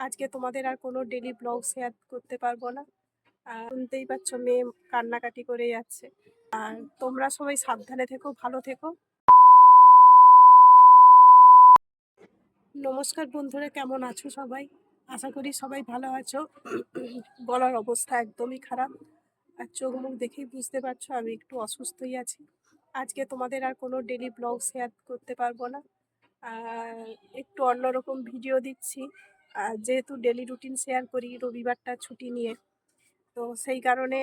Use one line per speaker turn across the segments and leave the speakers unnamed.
আজকে তোমাদের আর কোনো ডেলি ব্লগ শেয়ার করতে পারব না। শুনতেই পাচ্ছ মেয়ে কান্নাকাটি করে যাচ্ছে। আর তোমরা সবাই সাবধানে থেকো, ভালো থেকো। নমস্কার বন্ধুরা, কেমন আছো সবাই? আশা করি সবাই ভালো আছো। গলার অবস্থা একদমই খারাপ। আর চোখ মুখ দেখেই বুঝতে পারছ আমি একটু অসুস্থই আছি। আজকে তোমাদের আর কোনো ডেলি ব্লগ শেয়ার করতে পারব না। আর একটু অন্যরকম ভিডিও দিচ্ছি। যেহেতু ডেলি রুটিন শেয়ার করি, রবিবারটা ছুটি নিয়ে, তো সেই কারণে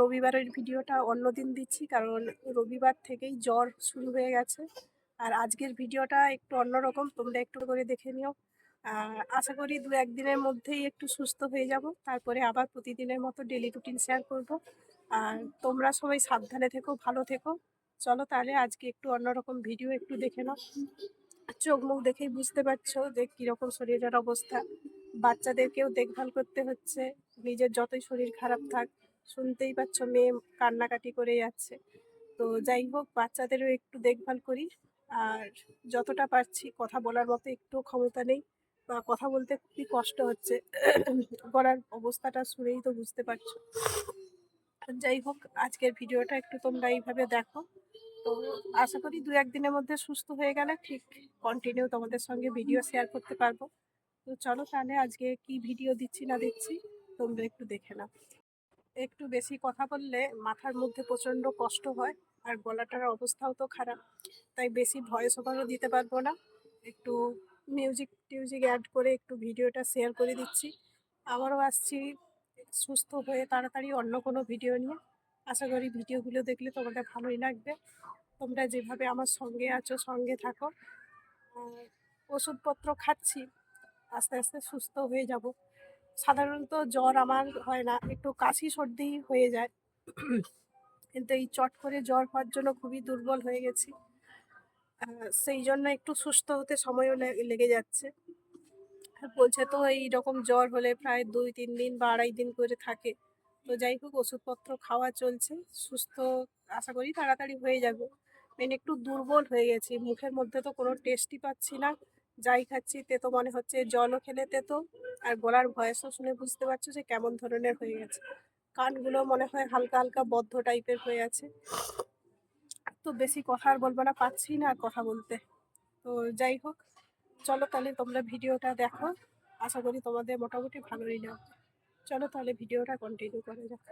রবিবারের ভিডিওটা অন্য দিন দিচ্ছি, কারণ রবিবার থেকেই জ্বর শুরু হয়ে গেছে। আর আজকের ভিডিওটা একটু অন্যরকম, তোমরা একটু করে দেখে নিও। আশা করি দু একদিনের মধ্যেই একটু সুস্থ হয়ে যাব, তারপরে আবার প্রতিদিনের মতো ডেলি রুটিন শেয়ার করব। আর তোমরা সবাই সাবধানে থেকো, ভালো থেকো। চলো তাহলে আজকে একটু অন্যরকম ভিডিও একটু দেখে নাও। চোখ মুখ দেখেই বুঝতে পারছ যে কীরকম শরীরের অবস্থা। বাচ্চাদেরকেও দেখভাল করতে হচ্ছে, নিজের যতই শরীর খারাপ থাক, শুনতেই পাচ্ছ মেয়ে কান্নাকাটি করে যাচ্ছে। তো যাই হোক, বাচ্চাদেরও একটু দেখভাল করি, আর যতটা পারছি কথা বলার মতো একটু ক্ষমতা নেই, বা কথা বলতে খুবই কষ্ট হচ্ছে। গলার অবস্থাটা শুনেই তো বুঝতে পারছ। যাই হোক, আজকের ভিডিওটা একটু তোমরা এইভাবে দেখো। তো আশা করি দু একদিনের মধ্যে সুস্থ হয়ে গেলে ঠিক কন্টিনিউ তোমাদের সঙ্গে ভিডিও শেয়ার করতে পারব। তো চলো তাহলে আজকে কি ভিডিও দিচ্ছি না দিচ্ছি, তোমরা একটু দেখে নাও। একটু বেশি কথা বললে মাথার মধ্যে প্রচণ্ড কষ্ট হয় আর গলাটার অবস্থাও তো খারাপ, তাই বেশি ভয়েস ওভারও দিতে পারব না। একটু মিউজিক টিউজিক অ্যাড করে একটু ভিডিওটা শেয়ার করে দিচ্ছি। আবারও আসছি সুস্থ হয়ে তাড়াতাড়ি অন্য কোনো ভিডিও নিয়ে। আশা করি ভিডিওগুলো দেখলে তোমাদের ভালোই লাগবে। তোমরা যেভাবে আমার সঙ্গে আছো, সঙ্গে থাকো। ওষুধপত্র খাচ্ছি, আস্তে আস্তে সুস্থ হয়ে যাব। সাধারণত জ্বর আমার হয় না, একটু কাশি সর্দি হয়ে যায়। কিন্তু এই চট করে জ্বর হওয়ার জন্য খুবই দুর্বল হয়ে গেছি। সেই জন্য একটু সুস্থ হতে সময়ও লেগে যাচ্ছে। বলছে তো এই রকম জ্বর হলে প্রায় দুই, তিন দিন বা আড়াই দিন করে থাকে। তো যাই হোক, ওষুধপত্র খাওয়া চলছে। সুস্থ, আশা করি তাড়াতাড়ি হয়ে যাবে। মেন একটু দুর্বল হয়ে গেছি। মুখের মধ্যে তো কোনো টেস্টই পাচ্ছি না। যাই খাচ্ছি, তেতো মনে হচ্ছে জলও খেলে তেতো। আর গলার ভয়েসও শুনে বুঝতে পারছ যে কেমন ধরনের হয়ে গেছে। কানগুলো মনে হয় হালকা হালকা বদ্ধ টাইপের হয়ে আছে। তো বেশি কথা আর বলব না, পাচ্ছি না আর কথা বলতে। তো যাই হোক, চলো তাহলে তোমরা ভিডিওটা দেখো। আশা করি তোমাদের মোটামুটি ভালোই লাগবে। চলো তাহলে ভিডিওটা কন্টিনিউ করে যাক।